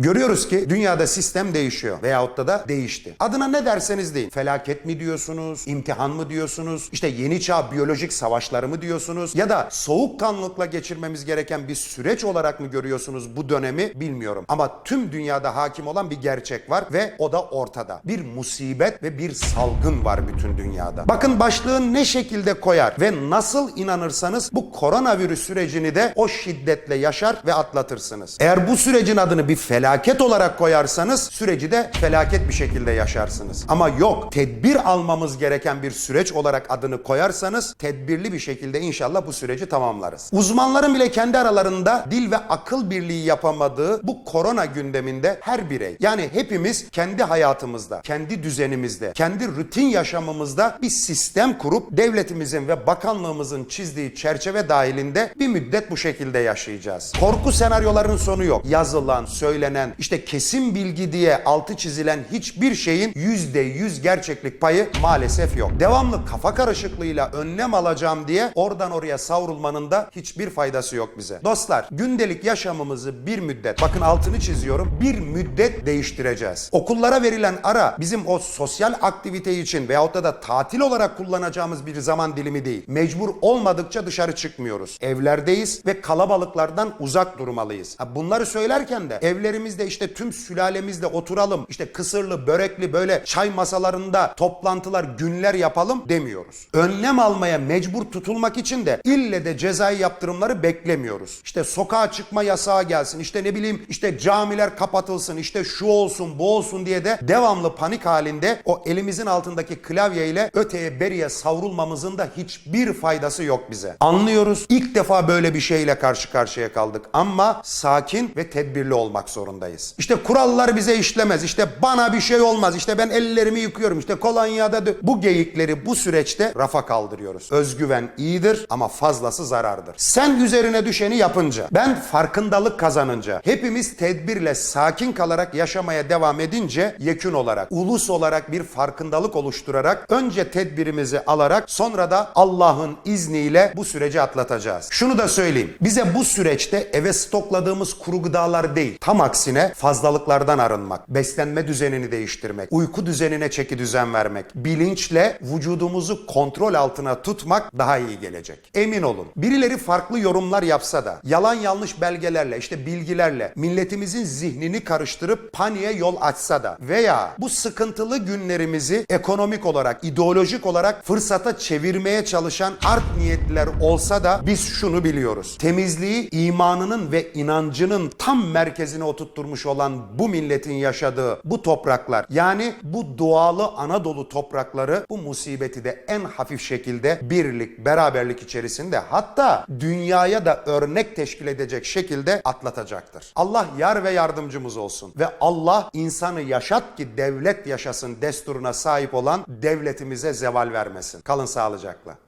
Görüyoruz ki dünyada sistem değişiyor veyahut da da değişti. Adına ne derseniz deyin. Felaket mi diyorsunuz, imtihan mı diyorsunuz, işte yeni çağ biyolojik savaşları mı diyorsunuz ya da soğukkanlılıkla geçirmemiz gereken bir süreç olarak mı görüyorsunuz bu dönemi bilmiyorum. Ama tüm dünyada hakim olan bir gerçek var ve o da ortada. Bir musibet ve bir salgın var bütün dünyada. Bakın başlığı ne şekilde koyar ve nasıl inanırsanız bu koronavirüs sürecini de o şiddetle yaşar ve atlatırsınız. Eğer bu sürecin adını bir felaket olarak koyarsanız süreci de felaket bir şekilde yaşarsınız. Ama yok tedbir almamız gereken bir süreç olarak adını koyarsanız tedbirli bir şekilde inşallah bu süreci tamamlarız. Uzmanların bile kendi aralarında dil ve akıl birliği yapamadığı bu korona gündeminde her birey yani hepimiz kendi hayatımızda, kendi düzenimizde, kendi rutin yaşamımızda bir sistem kurup devletimizin ve bakanlığımızın çizdiği çerçeve dahilinde bir müddet bu şekilde yaşayacağız. Korku senaryolarının sonu yok. Yazılan, söylenen, işte kesin bilgi diye altı çizilen hiçbir şeyin yüzde yüz gerçeklik payı maalesef yok. Devamlı kafa karışıklığıyla önlem alacağım diye oradan oraya savrulmanın da hiçbir faydası yok bize. Dostlar gündelik yaşamımızı bir müddet, bakın altını çiziyorum, bir müddet değiştireceğiz. Okullara verilen ara bizim o sosyal aktivite için veyahut da, da tatil olarak kullanacağımız bir zaman dilimi değil. Mecbur olmadıkça dışarı çıkmıyoruz. Evlerdeyiz ve kalabalıklardan uzak durmalıyız. Ha, bunları söylerken de evlerimizde işte tüm sülalemizle oturalım. işte kısırlı, börekli böyle çay masalarında toplantılar, günler yapalım demiyoruz. Önlem almaya mecbur tutulmak için de ille de cezai yaptırımları beklemiyoruz. İşte sokağa çıkma yasağı gelsin. işte ne bileyim işte camiler kapatılsın. işte şu olsun, bu olsun diye de devamlı panik halinde o elimizin altındaki klavyeyle öteye beriye savrulmamızın da hiçbir faydası yok bize. Anlıyoruz. İlk defa böyle bir şeyle karşı karşıya kaldık ama sakin ve tedbirli olmak zorundayız. İşte kurallar bize işlemez. İşte bana bir şey olmaz. İşte ben ellerimi yıkıyorum. İşte kolonyada bu geyikleri bu süreçte rafa kaldırıyoruz. Özgüven iyidir ama fazlası zarardır. Sen üzerine düşeni yapınca, ben farkındalık kazanınca, hepimiz tedbirle sakin kalarak yaşamaya devam edince yekün olarak, ulus olarak bir farkındalık oluşturarak önce tedbirimizi alarak sonra da Allah'ın izniyle bu süreci atlatacağız. Şunu da söyleyeyim. Bize bu süreçte eve stokladığımız kuru gıdalar değil, tam aksine fazlalıklardan arınmak, beslenme düzenini değiştirmek, uyku düzenine çeki düzen vermek, bilinçle vücudumuzu kontrol altına tutmak daha iyi gelecek. Emin olun. Birileri farklı yorumlar yapsa da, yalan yanlış belgelerle, işte bilgilerle milletimizin zihnini karıştırıp paniğe yol açsa da veya bu sıkıntılı günlerimizi ekonomik olarak, ideolojik olarak fırsata çevirmeye çalışan art niyetliler olsa da biz şunu biliyoruz. Temizliği imanının ve inancının tam merkezine oturtturmuş olan bu milletin yaşadığı bu topraklar yani bu dualı Anadolu toprakları bu musibeti de en hafif şekilde birlik, beraberlik içerisinde hatta dünyaya da örnek teşkil edecek şekilde atlatacaktır. Allah yar ve yardımcımız olsun ve Allah insanı yaşat ki devlet yaşasın desturuna sahip olan devletimize zeval vermesin. Kalın sağlıcakla.